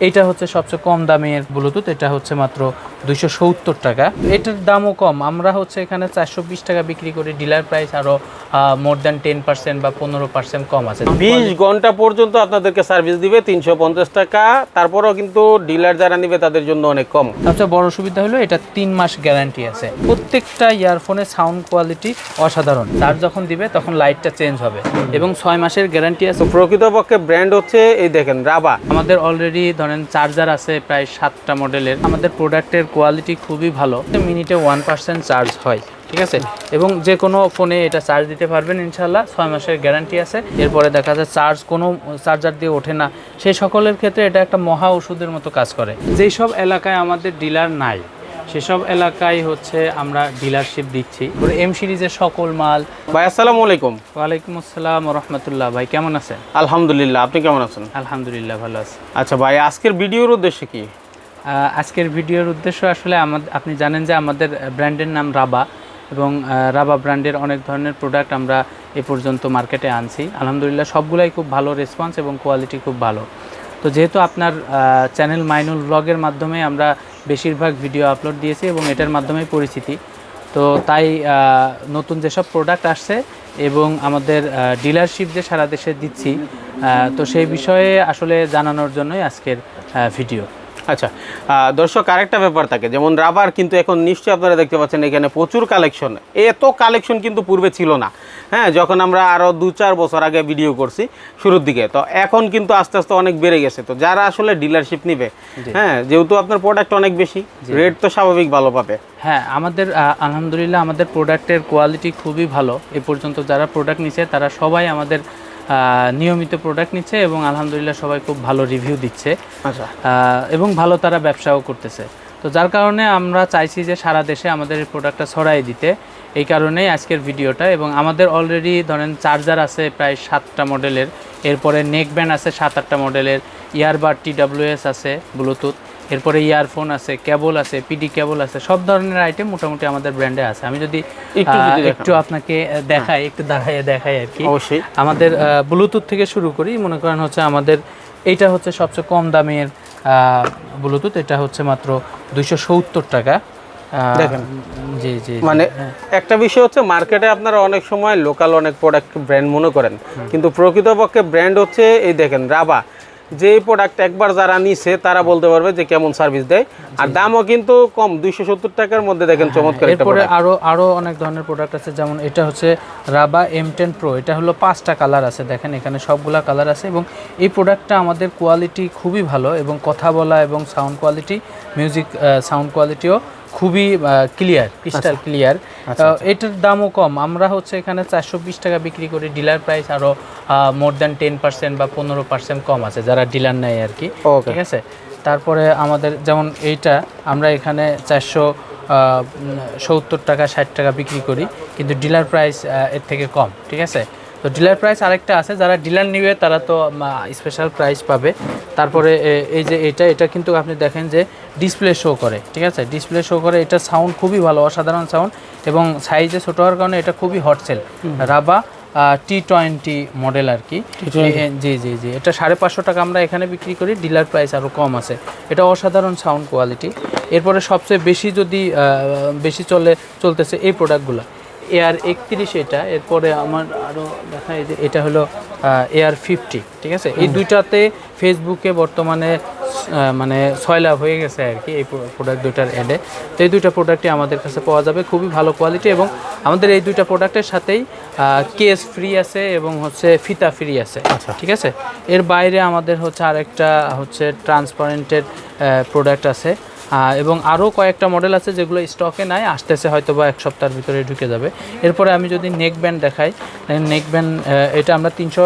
এটা হচ্ছে সবচেয়ে কম দামের ব্লুটুথ এটা হচ্ছে মাত্র দুইশো সত্তর টাকা। এটার দামও কম। আমরা হচ্ছে এখানে চারশো বিশ টাকা বিক্রি করি ডিলার প্রাইস আরও মোর দ্যান টেন পার্সেন্ট বা পনেরো পার্সেন্ট কম আছে। বিশ ঘণ্টা পর্যন্ত আপনাদেরকে সার্ভিস দিবে তিনশো পঞ্চাশ টাকা। তারপরেও কিন্তু ডিলার যারা নিবে তাদের জন্য অনেক কম। সবচেয়ে বড় সুবিধা হলো এটা তিন মাস গ্যারান্টি আছে। প্রত্যেকটা ইয়ারফোনের সাউন্ড কোয়ালিটি অসাধারণ। তার যখন দিবে তখন লাইটটা চেঞ্জ হবে। এবং ছয় মাসের গ্যারান্টি আছে। প্রকৃতপক্ষে ব্র্যান্ড হচ্ছে এই দেখেন রাবা আমাদের অলরেডি ধরেন চার্জার আছে প্রায় সাতটা মডেলের আমাদের প্রোডাক্টের কোয়ালিটি খুবই ভালো। মিনিটে ওয়ান পার্সেন্ট চার্জ হয়, ঠিক আছে? এবং যে কোনো ফোনে এটা চার্জ দিতে পারবেন ইনশাল্লাহ ছয় মাসের গ্যারান্টি আছে। এরপরে দেখা যায় চার্জ কোনো চার্জার দিয়ে ওঠে না। সেই সকলের ক্ষেত্রে এটা একটা মহা ওষুধের মতো কাজ করে। যেই সব এলাকায় আমাদের ডিলার নাই সেসব এলাকায় হচ্ছে আমরা ডিলারশিপ দিচ্ছি। এম সিরিজের সকল মাল। ভাই আসসালামু আলাইকুম। ওয়ালাইকুম আসসালাম রহমতুল্লাহ। ভাই কেমন আছেন? আলহামদুলিল্লাহ আপনি কেমন আছেন? আলহামদুলিল্লাহ ভালো আছি। আচ্ছা ভাই আজকের ভিডিওর উদ্দেশ্য কি? আজকের ভিডিওর উদ্দেশ্য আসলে আমাদের আপনি জানেন যে আমাদের ব্র্যান্ডের নাম রাবা এবং রাবা ব্র্যান্ডের অনেক ধরনের প্রোডাক্ট আমরা এ পর্যন্ত মার্কেটে আনছি। আলহামদুলিল্লাহ সবগুলাই খুব ভালো রেসপন্স এবং কোয়ালিটি খুব ভালো। তো যেহেতু আপনার চ্যানেল মাইনুল ব্লগের মাধ্যমে আমরা বেশিরভাগ ভিডিও আপলোড দিয়েছি এবং এটার মাধ্যমে পরিচিতি। তো তাই নতুন যেসব প্রোডাক্ট আসছে এবং আমাদের ডিলারশিপ যে সারা দেশে দিচ্ছি তো সেই বিষয়ে আসলে জানানোর জন্যই আজকের ভিডিও আচ্ছা দর্শক আরেকটা ব্যাপার থাকে যেমন রাবার কিন্তু এখন নিশ্চয়ই আপনারা দেখতে পাচ্ছেন এখানে প্রচুর কালেকশন এত কালেকশন কিন্তু পূর্বে ছিল না। হ্যাঁ যখন আমরা আরও দু চার বছর আগে ভিডিও করছি শুরুর দিকে তো এখন কিন্তু আস্তে আস্তে অনেক বেড়ে গেছে। তো যারা আসলে ডিলারশিপ নিবে হ্যাঁ যেহেতু আপনার প্রোডাক্ট অনেক বেশি রেট তো স্বাভাবিক ভালো পাবে। হ্যাঁ আমাদের আলহামদুলিল্লাহ আমাদের প্রোডাক্টের কোয়ালিটি খুবই ভালো। এ পর্যন্ত যারা প্রোডাক্ট নিচ্ছে তারা সবাই আমাদের নিয়মিত প্রোডাক্ট নিচ্ছে এবং আলহামদুলিল্লাহ সবাই খুব ভালো রিভিউ দিচ্ছে। আচ্ছা এবং ভালো তারা ব্যবসাও করতেছে। তো যার কারণে আমরা চাইছি যে সারা দেশে আমাদের এই প্রোডাক্টটা ছড়াই দিতে। এই কারণেই আজকের ভিডিওটা এবং আমাদের অলরেডি ধরেন চার্জার আছে প্রায় সাতটা মডেলের এরপরে নেক ব্যান্ড আছে সাত আটটা মডেলের ইয়ারবাড টি ডাব্লিউএস আছে ব্লুটুথ এরপরে ইয়ারফোন আছে কেবল আছে পিডি কেবল আছে সব ধরনের আইটেম মোটামুটি আমাদের ব্র্যান্ডে আছে। আমি যদি একটু আপনাকে দেখাই একটু দাঁড়াইয়ে দেখাই আর কি। অবশ্যই। আমাদের ব্লুটুথ থেকে শুরু করি মনে করেন হচ্ছে আমাদের এইটা হচ্ছে সবচেয়ে কম দামের ব্লুটুথ এটা হচ্ছে মাত্র দুইশো সত্তর টাকা। দেখেন। জি জি জি। মানে একটা বিষয় হচ্ছে মার্কেটে আপনারা অনেক সময় লোকাল অনেক প্রোডাক্ট ব্র্যান্ড মনে করেন। কিন্তু প্রকৃতপক্ষে ব্র্যান্ড হচ্ছে এই দেখেন রাবা যে প্রোডাক্ট একবার যারা নিছে তারা বলতে পারবে যে কেমন সার্ভিস দেয় আর দামও কিন্তু কম দুইশো সত্তর টাকার মধ্যে দেখেন চমৎকার একটা এরপরে product। আরও আরও অনেক ধরনের প্রোডাক্ট আছে যেমন এটা হচ্ছে রাবা এম টেন প্রো এটা হলো পাঁচটা কালার আছে দেখেন এখানে সবগুলা কালার আছে এবং এই প্রোডাক্টটা আমাদের কোয়ালিটি খুবই ভালো এবং কথা বলা এবং সাউন্ড কোয়ালিটি মিউজিক সাউন্ড কোয়ালিটিও খুবই ক্লিয়ার ক্রিস্টাল ক্লিয়ার এটার দামও কম। আমরা হচ্ছে এখানে চারশো বিশ টাকা বিক্রি করি। ডিলার প্রাইস আরও মোর দ্যান টেন পার্সেন্ট বা পনেরো পার্সেন্ট কম আছে যারা ডিলার নেয় আর কি। ঠিক আছে? তারপরে আমাদের যেমন এইটা আমরা এখানে চারশো সত্তর টাকা ষাট টাকা বিক্রি করি। কিন্তু ডিলার প্রাইস এর থেকে কম। ঠিক আছে? তো ডিলার প্রাইস আরেকটা আছে যারা ডিলার নিবে তারা তো স্পেশাল প্রাইস পাবে। তারপরে এই যে এটা এটা কিন্তু আপনি দেখেন যে ডিসপ্লে শো করে ঠিক আছে? ডিসপ্লে শো করে এটা সাউন্ড খুবই ভালো অসাধারণ সাউন্ড এবং সাইজে ছোটো হওয়ার কারণে এটা খুবই হট সেল রাবা টি টোয়েন্টি মডেল আর কি। জি জি জি এটা সাড়ে পাঁচশো টাকা আমরা এখানে বিক্রি করি ডিলার প্রাইস আরও কম আছে। এটা অসাধারণ সাউন্ড কোয়ালিটি এরপরে সবচেয়ে বেশি যদি বেশি চলে চলতেছে এই প্রোডাক্টগুলো এয়ার একত্রিশ এটা এরপরে আমার আরও দেখা যে এটা হলো এয়ার ফিফটি ঠিক আছে? এই দুইটাতে ফেসবুকে বর্তমানে মানে ছয় লাভ হয়ে গেছে আর কি এই প্রোডাক্ট দুইটার অ্যাডে তো এই দুইটা প্রোডাক্টই আমাদের কাছে পাওয়া যাবে খুবই ভালো কোয়ালিটি এবং আমাদের এই দুইটা প্রোডাক্টের সাথেই কেস ফ্রি আছে এবং হচ্ছে ফিতা ফ্রি আছে ঠিক আছে? এর বাইরে আমাদের হচ্ছে আরেকটা হচ্ছে ট্রান্সপারেন্টের প্রোডাক্ট আছে। এবং আরও কয়েকটা মডেল আছে যেগুলো স্টকে নাই আসতেছে হয়তো বা এক সপ্তাহের ভিতরে ঢুকে যাবে। এরপরে আমি যদি নেক ব্যান্ড দেখাই নেক ব্যান্ড এটা আমরা তিনশো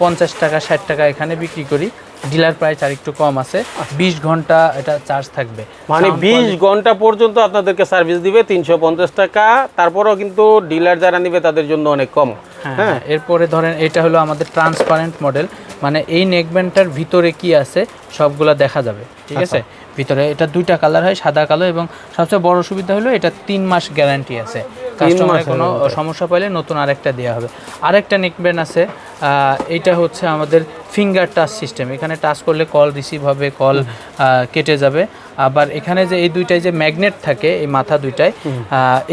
পঞ্চাশ টাকা ষাট টাকা এখানে বিক্রি করি। ডিলার প্রাইস আর একটু কম আছে। বিশ ঘণ্টা এটা চার্জ থাকবে। মানে Sound বিশ ঘণ্টা পর্যন্ত আপনাদেরকে সার্ভিস দিবে তিনশো পঞ্চাশ টাকা। তারপরেও কিন্তু ডিলার যারা নিবে তাদের জন্য অনেক কম। হ্যাঁ হ্যাঁ। এরপরে ধরেন এটা হলো আমাদের ট্রান্সপারেন্ট মডেল মানে এই নেকব্যান্ডটার ভিতরে কি আছে সবগুলা দেখা যাবে। ঠিক আছে? ভিতরে। এটা দুইটা কালার হয় সাদা কালো এবং সবচেয়ে বড় সুবিধা হলো এটা তিন মাস গ্যারান্টি আছে। কাস্টমারের কোনো সমস্যা পাইলে নতুন আরেকটা দেওয়া হবে। আরেকটা নেকব্যান্ড আছে এটা হচ্ছে আমাদের ফিঙ্গার টাচ সিস্টেম এখানে টাচ করলে কল রিসিভ হবে কল কেটে যাবে। আবার এখানে যে এই দুইটায় যে ম্যাগনেট থাকে এই মাথা দুইটায়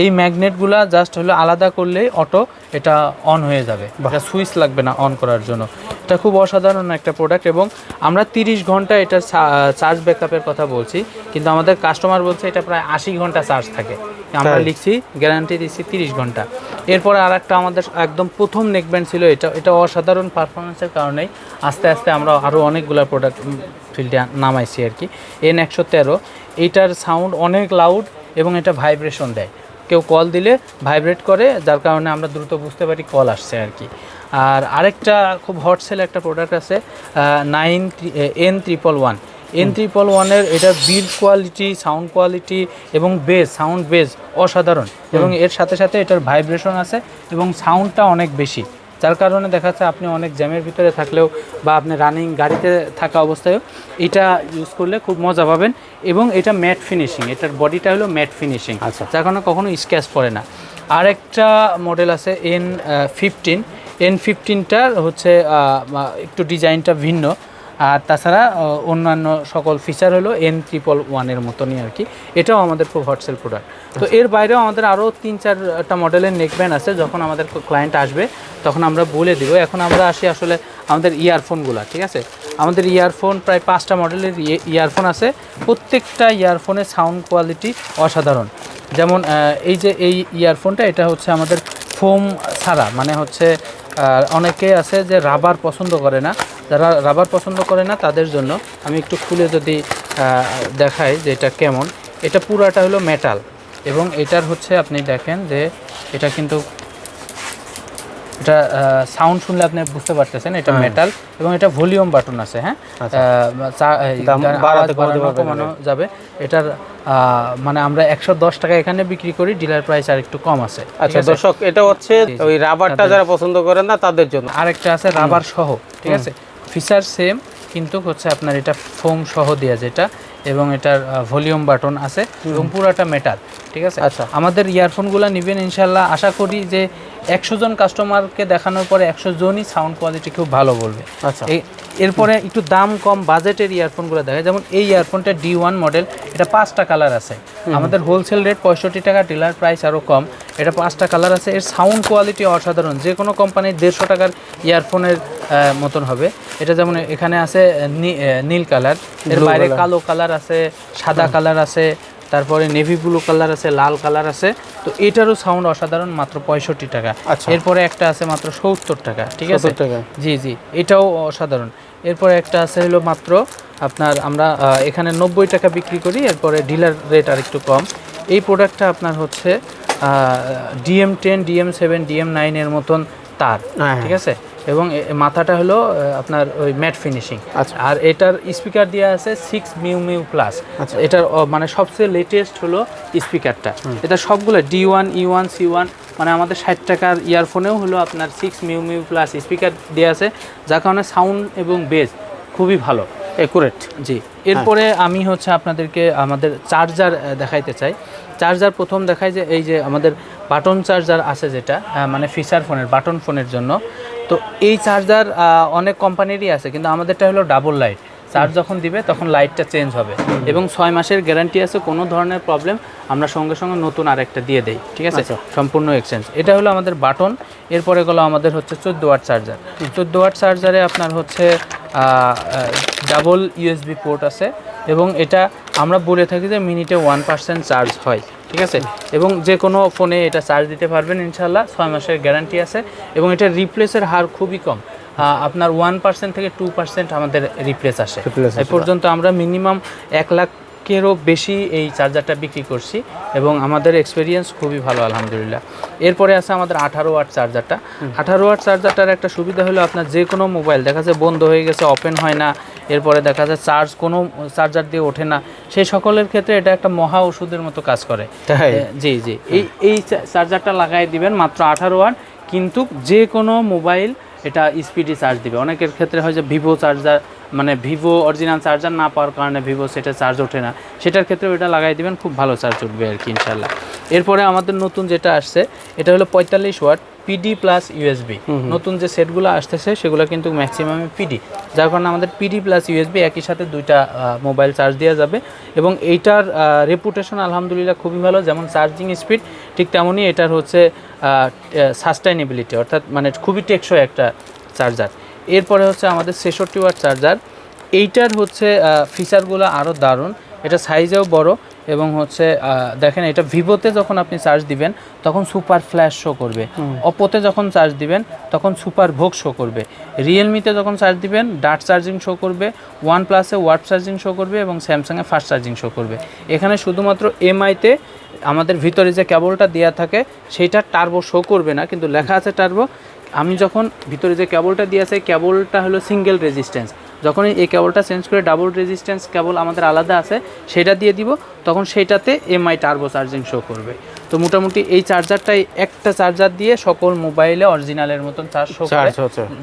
এই ম্যাগনেটগুলা জাস্ট হলো আলাদা করলেই অটো এটা অন হয়ে যাবে। এটা সুইচ লাগবে না অন করার জন্য। এটা খুব অসাধারণ একটা প্রোডাক্ট এবং আমরা তিরিশ ঘণ্টা এটা চার্জ ব্যাকআপের কথা বলছি কিন্তু আমাদের কাস্টমার বলছে এটা প্রায় আশি ঘণ্টা চার্জ থাকে। আমরা লিখছি গ্যারান্টি দিচ্ছি তিরিশ ঘণ্টা। এরপরে আর একটা আমাদের একদম প্রথম নেকব্যান্ড ছিল এটা এটা অসাধারণ পারফরমেন্সের কারণেই আস্তে আস্তে আমরা আরও অনেকগুলো প্রোডাক্ট ফিল্ডে নামাইছি আর কি। এন একশো তেরো এইটার সাউন্ড অনেক লাউড এবং এটা ভাইব্রেশন দেয়। কেউ কল দিলে ভাইব্রেট করে যার কারণে আমরা দ্রুত বুঝতে পারি কল আসছে আর কি। আর আরেকটা খুব হট সেল একটা প্রোডাক্ট আছে nine N triple one N triple ওয়ানের এটার বিল্ড কোয়ালিটি সাউন্ড কোয়ালিটি এবং বেস সাউন্ড বেস অসাধারণ। এবং এর সাথে সাথে এটার ভাইব্রেশন আছে এবং সাউন্ডটা অনেক বেশি। যার কারণে দেখা যাচ্ছে আপনি অনেক জ্যামের ভিতরে থাকলেও বা আপনি রানিং গাড়িতে থাকা অবস্থায়ও এটা ইউজ করলে খুব মজা পাবেন এবং এটা ম্যাট ফিনিশিং এটার বডিটা হলো ম্যাট ফিনিশিং আচ্ছা। যার কারণে কখনো স্ক্যাচ পড়ে না আরেকটা মডেল আছে এন ফিফটিন এন ফিফটিনটার হচ্ছে একটু ডিজাইনটা ভিন্ন আর তাছাড়া অন্যান্য সকল ফিচার হলো এন ট্রিপল ওয়ানের মতনই আর কি। এটাও আমাদের খুব হটসেল প্রোডাক্ট তো এর বাইরেও আমাদের আরও তিন চারটা মডেলের নেকব্যান্ড আছে। যখন আমাদের ক্লায়েন্ট আসবে তখন আমরা বলে দিব। এখন আমরা আসি আসলে আমাদের ইয়ারফোনগুলো ঠিক আছে? আমাদের ইয়ারফোন প্রায় পাঁচটা মডেলের ইয়ারফোন আছে। প্রত্যেকটা ইয়ারফোনের সাউন্ড কোয়ালিটি অসাধারণ। যেমন এই যে এই ইয়ারফোনটা এটা হচ্ছে আমাদের ফোম ছাড়া মানে হচ্ছে অনেকে আছে যে রাবার পছন্দ করে না। যারা রাবার পছন্দ করে না, তাদের জন্য আমি একটু খুলে যদি দেখাই যে এটা কেমন। এটা পুরাটা হলো মেটাল এবং এটার হচ্ছে আপনি দেখেন যে এটা কিন্তু এটা সাউন্ড শুনলে আপনি বুঝতে পারতেছেন এটা মেটাল এবং এটা ভলিউম বাটন আছে হ্যাঁ? পারবেন কমানো যাবে। এটার মানে আমরা একশো দশ টাকা এখানে বিক্রি করি ডিলার প্রাইস আর একটু কম আছে। আচ্ছা দর্শক এটা হচ্ছে ওই রাবারটা যারা পছন্দ করেন না তাদের জন্য। আরেকটা আছে রাবার সহ ঠিক আছে? ফিচার সেম কিন্তু হচ্ছে আপনার এটা ফোম সহ দেওয়া যেটা এবং এটার ভলিউম বাটন আছে এবং পুরাটা মেটাল ঠিক আছে? আচ্ছা। আমাদের ইয়ারফোনগুলো নেবেন ইনশাল্লাহ। আশা করি যে একশো জন কাস্টমারকে দেখানোর পরে একশো জনই সাউন্ড কোয়ালিটি খুব ভালো বলবে। আচ্ছা। এরপরে একটু দাম কম বাজেটের ইয়ারফোনগুলো দেখা যেমন এই ইয়ারফোনটা ডি ওয়ান মডেল এটা পাঁচটা কালার আছে। আমাদের হোলসেল রেট পঁয়ষট্টি টাকা ডিলার প্রাইস আরও কম। এটা পাঁচটা কালার আছে। এর সাউন্ড কোয়ালিটি অসাধারণ। যে কোনো কোম্পানির দেড়শো টাকার ইয়ারফোনের মতন হবে। এটা যেমন এখানে আছে নীল কালারের বাইরে কালো কালার আছে সাদা কালার আছে। তারপরে নেভি ব্লু কালার আছে লাল কালার আছে তো এটারও সাউন্ড অসাধারণ মাত্র পঁয়ষট্টি টাকা। আচ্ছা। এরপরে একটা আছে মাত্র সত্তর টাকা ঠিক আছে? টাকা। জি জি এটাও অসাধারণ। এরপরে একটা আছে হলো মাত্র আপনার আমরা এখানে নব্বই টাকা বিক্রি করি এরপরে ডিলার রেট আর একটু কম। এই প্রোডাক্টটা আপনার হচ্ছে DM ten DM seven DM নাইনের মতন তার হ্যাঁ, ঠিক আছে? এবং মাথাটা হলো আপনার ওই ম্যাট ফিনিশিং। আচ্ছা। আর এটার স্পিকার দেওয়া আছে সিক্স মিউ মিউ প্লাস আচ্ছা। এটার মানে সবচেয়ে লেটেস্ট হলো স্পিকারটা। এটা সবগুলো D one E one C one মানে আমাদের ষাট টাকার ইয়ারফোনেও হলো আপনার সিক্স মিউ মিউ প্লাস স্পিকার দেওয়া আছে যার কারণে সাউন্ড এবং বেস খুবই ভালো একুরেট জি। এরপরে আমি হচ্ছে আপনাদেরকে আমাদের চার্জার দেখাইতে চাই। চার্জার প্রথম দেখায় যে এই যে আমাদের বাটন চার্জার আছে যেটা মানে ফিচার ফোনের বাটন ফোনের জন্য। তো এই চার্জার অনেক কোম্পানিরই আছে কিন্তু আমাদেরটা হলো ডাবল লাইট। চার্জ যখন দিবে তখন লাইটটা চেঞ্জ হবে। এবং ছয় মাসের গ্যারান্টি আছে কোনো ধরনের প্রবলেম আমরা সঙ্গে সঙ্গে নতুন আরেকটা দিয়ে দেই ঠিক আছে? আচ্ছা। সম্পূর্ণ এক্সচেঞ্জ। এটা হলো আমাদের বাটন এরপরে গেলো আমাদের হচ্ছে চোদ্দ ওয়াট চার্জার। চোদ্দ ওয়াট চার্জারে আপনার হচ্ছে ডাবল ইউএসবি পোর্ট আছে। এবং এটা আমরা বলে থাকি যে মিনিটে ওয়ান পার্সেন্ট চার্জ হয়। ঠিক আছে? এবং যে কোনো ফোনে এটা চার্জ দিতে পারবেন ইনশাল্লাহ ছয় মাসের গ্যারান্টি আছে এবং এটা রিপ্লেসের হার খুবই কম। আপনার ওয়ান পার্সেন্ট থেকে টু পার্সেন্ট আমাদের রিপ্লেস আসে। এ পর্যন্ত আমরা মিনিমাম এক লাখেরও বেশি এই চার্জারটা বিক্রি করছি এবং আমাদের এক্সপিরিয়েন্স খুবই ভালো আলহামদুলিল্লাহ। এরপরে আছে আমাদের আঠারো ওয়াট চার্জারটা। আঠারো ওয়াট চার্জারটার একটা সুবিধা হলো আপনার যে কোনো মোবাইল দেখা যায় বন্ধ হয়ে গেছে ওপেন হয় না এরপরে দেখা যায় চার্জ কোনো চার্জার দিয়ে ওঠে না সেই সকলের ক্ষেত্রে এটা একটা মহা ওষুধের মতো কাজ করে। জি জি। এই এই চার্জারটা লাগাই দিবেন মাত্র আঠারো ওয়াট কিন্তু যে কোনো মোবাইল এটা স্পিডি চার্জ দিবে। অনেকের ক্ষেত্রে হয় যে ভিভো চার্জার মানে ভিভো অরিজিনাল চার্জার না পাওয়ার কারণে ভিভো সেটা চার্জ ওঠে না। সেটার ক্ষেত্রে এটা লাগাই দেবেন, খুব ভালো চার্জ উঠবে আর কি ইনশাল্লাহ এরপরে আমাদের নতুন যেটা আসছে, এটা হলো পঁয়তাল্লিশ ওয়াট পিডি প্লাস ইউএসবি নতুন যে সেটগুলো আসতেছে সেগুলো কিন্তু ম্যাক্সিমামে পিডি যার কারণে আমাদের পিডি প্লাস ইউএসবি একই সাথে দুইটা মোবাইল চার্জ দেওয়া যাবে এবং এইটার রেপুটেশন আলহামদুলিল্লাহ খুবই ভালো। যেমন চার্জিং স্পিড ঠিক তেমনই এটার হচ্ছে সাস্টেনেবিলিটি অর্থাৎ মানে খুবই টেকসই একটা চার্জার এরপরে হচ্ছে আমাদের ছেষট্টি ওয়াট চার্জার এইটার হচ্ছে ফিচারগুলো আরও দারুণ। এটা সাইজেও বড়। এবং হচ্ছে দেখেন এটা ভিভোতে যখন আপনি চার্জ দিবেন তখন সুপার ফ্ল্যাশ শো করবে। অপোতে যখন চার্জ দিবেন তখন সুপার ভোগ শো করবে। রিয়েলমিতে যখন চার্জ দিবেন ডাট চার্জিং শো করবে ওয়ান প্লাসে ওয়াট চার্জিং শো করবে এবং স্যামসাংয়ে ফাস্ট চার্জিং শো করবে। এখানে শুধুমাত্র এমআইতে আমাদের ভিতরে যে কেবলটা দেওয়া থাকে সেইটা টার্বো শো করবে না কিন্তু লেখা আছে টার্বো আমি যখন ভিতরে যে কেবলটা দিয়ে আছে কেবলটা হলো সিঙ্গেল রেজিস্ট্যান্স যখন এই কেবলটা চেঞ্জ করে ডাবল রেজিস্ট্যান্স কেবল আমাদের আলাদা আছে সেটা দিয়ে দিব তখন সেইটাতে এমআই টার্বো চার্জিং শো করবে। তো মোটামুটি এই চার্জারটাই একটা চার্জার দিয়ে সকল মোবাইলে অরিজিনালের মতন চার্জ শো করে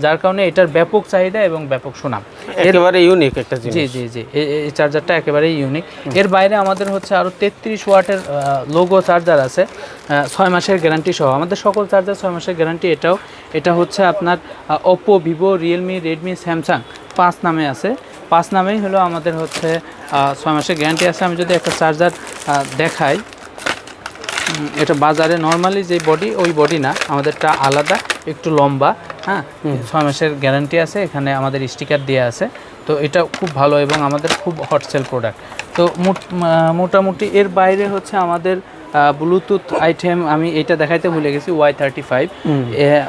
যার কারণে এটার ব্যাপক চাহিদা এবং ব্যাপক সুনাম। একেবারে ইউনিক একটা জিনিস। জি জি জি এই চার্জারটা একেবারেই ইউনিক এর বাইরে আমাদের হচ্ছে আরও তেত্রিশ ওয়াটের লোগো চার্জার আছে ছয় মাসের গ্যারান্টি সহ। আমাদের সকল চার্জার ছয় মাসের গ্যারান্টি এটাও। এটা হচ্ছে আপনার Oppo Vivo Realme Redmi Samsung পাঁচ নামে আছে। পাঁচ নামেই হলো আমাদের হচ্ছে ছয় মাসের গ্যারান্টি আছে। আমি যদি একটা চার্জার দেখাই এটা বাজারে নর্মালি যে বডি ওই বডি না আমাদেরটা আলাদা একটু লম্বা হ্যাঁ? ছয় মাসের গ্যারান্টি আছে এখানে আমাদের স্টিকার দেওয়া আছে। তো এটা খুব ভালো এবং আমাদের খুব হট সেল প্রোডাক্ট। তো মোট- মোটামুটি এর বাইরে হচ্ছে আমাদের ব্লুটুথ আইটেম আমি এটা দেখাইতে ভুলে গেছি Y thirty five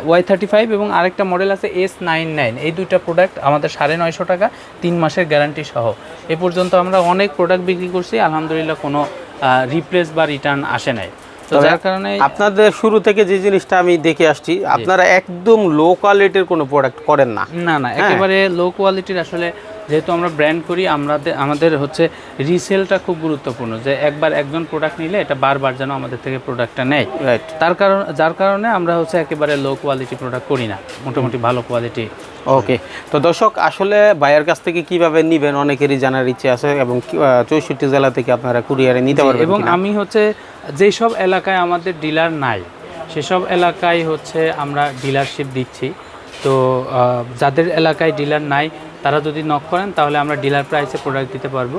Y thirty five এবং আরেকটা মডেল আছে এস নাইন নাইন এই দুইটা প্রোডাক্ট আমাদের সাড়ে নয়শো টাকা তিন মাসের গ্যারান্টি সহ। এ পর্যন্ত আমরা অনেক প্রোডাক্ট বিক্রি করছি আলহামদুলিল্লাহ কোনো রিপ্লেস বা রিটার্ন আসে নাই। তো যার কারণে আপনাদের শুরু থেকে যে জিনিসটা আমি দেখে আসছি আপনারা একদম লো কোয়ালিটির কোনো প্রোডাক্ট করেন না। না না একেবারে লো কোয়ালিটির আসলে যেহেতু আমরা ব্র্যান্ড করি আমরা আমাদের হচ্ছে রিসেলটা খুব গুরুত্বপূর্ণ। যে একবার একজন প্রোডাক্ট নিলে এটা বারবার যেন আমাদের থেকে প্রোডাক্টটা নেয়। রাইট তার কারণ যার কারণে আমরা হচ্ছে একেবারে লো কোয়ালিটি প্রোডাক্ট করি না। মোটামুটি ভালো কোয়ালিটি ওকে তো দর্শক আসলে ভাইয়ের কাছ থেকে কীভাবে নিবেন? অনেকেরই জানার ইচ্ছে আছে এবং চৌষট্টি জেলা থেকে আপনারা কুরিয়ারে নিতে পারবেন এবং আমি হচ্ছে যেসব এলাকায় আমাদের ডিলার নাই সেসব এলাকায় হচ্ছে আমরা ডিলারশিপ দিচ্ছি। তো যাদের এলাকায় ডিলার নাই তারা যদি নক করেন তাহলে আমরা ডিলার প্রাইসে প্রোডাক্ট দিতে পারব।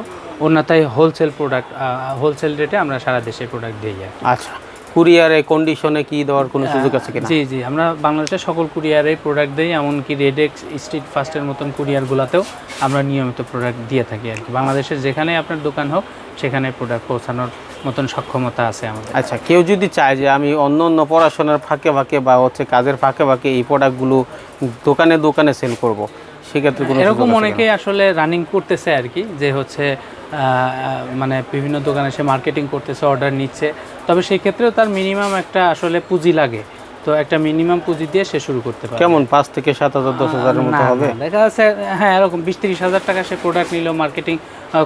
অন্যথায় হোলসেল প্রোডাক্ট হোলসেল রেটে আমরা সারা দেশে প্রোডাক্ট দিয়ে যাই আচ্ছা কুরিয়ারে কন্ডিশনে কি দেওয়ার কোনো সুযোগ আছে কিনা? জি জি আমরা বাংলাদেশের সকল কুরিয়ারে প্রোডাক্ট দিই এমনকি রেডেক্স স্ট্রিট ফাস্টের মতন কুরিয়ারগুলোতেও আমরা নিয়মিত প্রোডাক্ট দিয়ে থাকি আর কি। বাংলাদেশের যেখানেই আপনার দোকান হোক সেখানে প্রোডাক্ট পৌঁছানোর মতন সক্ষমতা আছে আমাদের। আচ্ছা কেউ যদি চায় যে আমি অন্য অন্য পড়াশোনার ফাঁকে ফাঁকে বা হচ্ছে কাজের ফাঁকে ফাঁকে এই প্রোডাক্টগুলো দোকানে দোকানে সেল করব সেক্ষেত্রে কোনো এরকম অনেকেই আসলে রানিং করতেছে আর কি যে হচ্ছে মানে বিভিন্ন দোকানে সে মার্কেটিং করতেছে অর্ডার নিচ্ছে। তবে সেক্ষেত্রেও তার মিনিমাম একটা আসলে পুঁজি লাগে। তো একটা মিনিমাম পুঁজি দিয়ে সে শুরু করতে পারে। কেমন পাঁচ থেকে সাত হাজার দশ হাজারের মতো হবে? দেখা যাচ্ছে হ্যাঁ এরকম বিশ তিরিশ হাজার টাকা সে প্রোডাক্ট নিল মার্কেটিং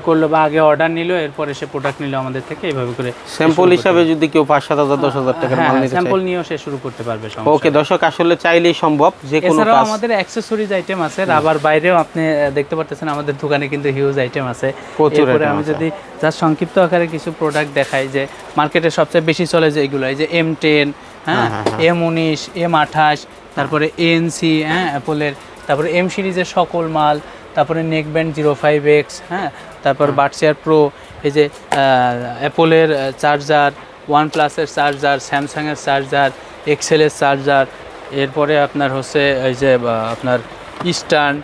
করল বা আগে অর্ডার নিল এরপরে সে প্রোডাক্ট নিল আমাদের থেকে এইভাবে করে স্যাম্পল হিসাবে যদি কেউ পাঁচ সাত হাজার দশ হাজার টাকার মাল নিতে চায়। স্যাম্পল নিয়েও সে শুরু করতে পারবে ওকে দর্শক আসলে চাইলেই সম্ভব যে কোনো এছাড়াও আমাদের অ্যাক্সেসরিজ আইটেম আছে রাবার বাইরেও আপনি দেখতে পারতেছেন আমাদের দোকানে কিন্তু হিউজ আইটেম আছে। প্রচুর এরপরে আমি যদি যার সংক্ষিপ্ত আকারে কিছু প্রোডাক্ট দেখাই যে মার্কেটে সবচেয়ে বেশি চলে যে এগুলো এই যে এম টেন হ্যাঁ? এম উনিশ এম আঠাশ তারপরে এএনসি হ্যাঁ অ্যাপলের তারপরে এম সিরিজের সকল মাল তারপরে নেকব্যান্ড জিরো ফাইভ এক্স হ্যাঁ তারপর বাটসিয়ার প্রো এই যে অ্যাপলের চার্জার ওয়ান প্লাসের চার্জার স্যামসাংয়ের চার্জার এক্সেলের চার্জার এরপরে আপনার হচ্ছে এই যে আপনার ইস্টার্ন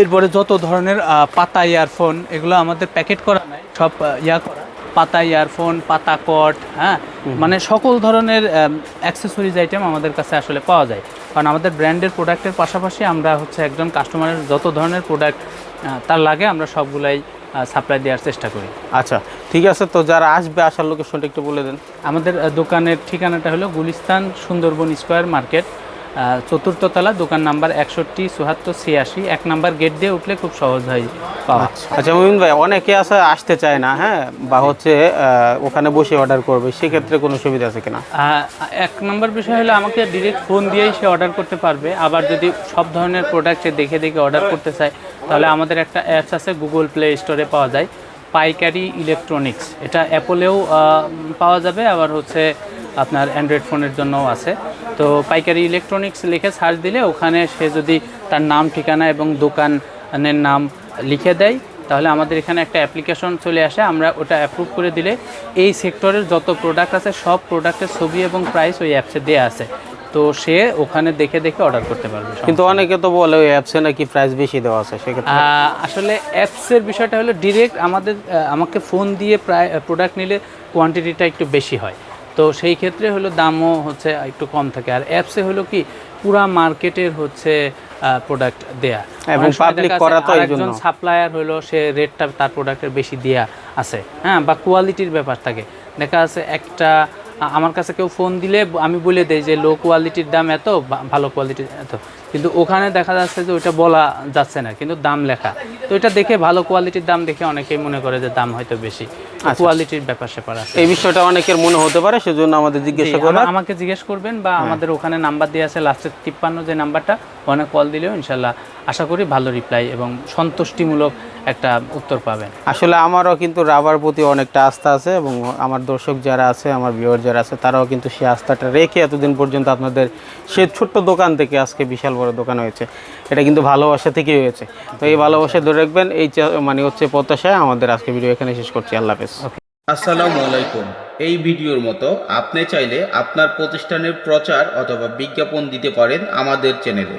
এরপরে যত ধরনের পাতা ইয়ারফোন এগুলো আমাদের প্যাকেট করা নাই সব ইয়া করা। পাতা ইয়ারফোন পাতা কট হ্যাঁ? মানে সকল ধরনের অ্যাক্সেসরিজ আইটেম আমাদের কাছে আসলে পাওয়া যায়। কারণ আমাদের ব্র্যান্ডের প্রোডাক্টের পাশাপাশি আমরা হচ্ছে একজন কাস্টমারের যত ধরনের প্রোডাক্ট তার লাগে আমরা সবগুলাই সাপ্লাই দেওয়ার চেষ্টা করি। আচ্ছা ঠিক আছে তো যারা আসবে আসার লোকেশনটা একটু বলে দেন। আমাদের দোকানের ঠিকানাটা হলো গুলিস্তান সুন্দরবন স্কোয়ার মার্কেট চতুর্থ তলা দোকান নাম্বার একষট্টি চুহাত্তর ছিয়াশি। এক নাম্বার গেট দিয়ে উঠলে খুব সহজ হয় পাওয়া। আচ্ছা। মুমিন ভাই অনেকে আছে আসতে চায় না হ্যাঁ? বা হচ্ছে ওখানে বসে অর্ডার করবে সেক্ষেত্রে কোনো সুবিধা আছে কিনা? এক নম্বর বিষয় হলো আমাকে ডিরেক্ট ফোন দিয়েই সে অর্ডার করতে পারবে। আবার যদি সব ধরনের প্রোডাক্ট দেখে দেখে অর্ডার করতে চায় তাহলে আমাদের একটা অ্যাপস আছে গুগল প্লে স্টোরে পাওয়া যায়। পাইকারি ইলেকট্রনিক্স এটা অ্যাপলেও পাওয়া যাবে, আবার হচ্ছে আপনার অ্যান্ড্রয়েড ফোনের জন্যও আছে। তো পাইকারি ইলেকট্রনিক্স লিখে সার্চ দিলে ওখানে সে যদি তার নাম, ঠিকানা এবং দোকানের নাম লিখে দেয়, তাহলে আমাদের এখানে একটা অ্যাপ্লিকেশন চলে আসে। আমরা ওটা অ্যাপ্রুভ করে দিলে এই সেক্টরের যত প্রোডাক্ট আছে, সব প্রোডাক্টের ছবি এবং প্রাইস ওই অ্যাপসে দেওয়া আছে। তো সে ওখানে দেখে দেখে অর্ডার করতে পারবে কিন্তু অনেকে তো বলে ওই অ্যাপসে নাকি প্রাইস বেশি দেওয়া আছে সেক্ষেত্রে আসলে অ্যাপসের বিষয়টা হলো ডিরেক্ট আমাদের আমাকে ফোন দিয়ে প্রায় প্রোডাক্ট নিলে কোয়ান্টিটিটা একটু বেশি হয়। তো সেই ক্ষেত্রে হলো দামও হচ্ছে একটু কম থাকে। আর অ্যাপসে হলো কি পুরা মার্কেটের হচ্ছে প্রোডাক্ট দেয়া। এবং সময় করা তো জন্য। সাপ্লায়ার হলো সে রেটটা তার প্রোডাক্টের বেশি দেয়া আছে। হ্যাঁ বা কোয়ালিটির ব্যাপার থাকে। দেখা যাচ্ছে একটা আমার কাছে কেউ ফোন দিলে আমি বলে দেই যে লো কোয়ালিটির দাম এত ভালো কোয়ালিটির এত। কিন্তু ওখানে দেখা যাচ্ছে যে ওইটা বলা যাচ্ছে না কিন্তু দাম লেখা। তো এটা দেখে ভালো কোয়ালিটির দাম দেখে অনেকেই মনে করে যে দাম হয়তো বেশি। কোয়ালিটির ব্যাপার স্যাপার আছে। এই বিষয়টা অনেকের মনে হতে পারে সেজন্য আমাদের জিজ্ঞাসা জি, করা আমা- আমাকে জিজ্ঞেস করবেন বা আমাদের ওখানে নাম্বার দিয়ে আছে লাস্টের তিপ্পান্ন যে নাম্বারটা ওখানে কল দিলেও ইনশাল্লাহ আশা করি ভালো রিপ্লাই এবং সন্তুষ্টিমূলক একটা উত্তর পাবেন। আসলে আমারও কিন্তু রাবার প্রতি অনেকটা আস্থা আছে এবং আমার দর্শক যারা আছে আমার ভিউয়ার যারা আছে তারাও কিন্তু সেই আস্থাটা রেখে এতদিন পর্যন্ত আপনাদের সে ছোট্ট দোকান থেকে আজকে বিশাল বড় দোকান হয়েছে। এটা কিন্তু ভালোবাসা থেকেই হয়েছে। তো এই ভালোবাসা ধরে রাখবেন এই চা- মানে হচ্ছে প্রত্যাশায় আমাদের আজকে ভিডিও এখানে শেষ করছি। আল্লাহ হাফেজ। আসসালামু আলাইকুম। এই ভিডিওর মতো আপনি চাইলে আপনার প্রতিষ্ঠানের প্রচার অথবা বিজ্ঞাপন দিতে পারেন আমাদের চ্যানেলে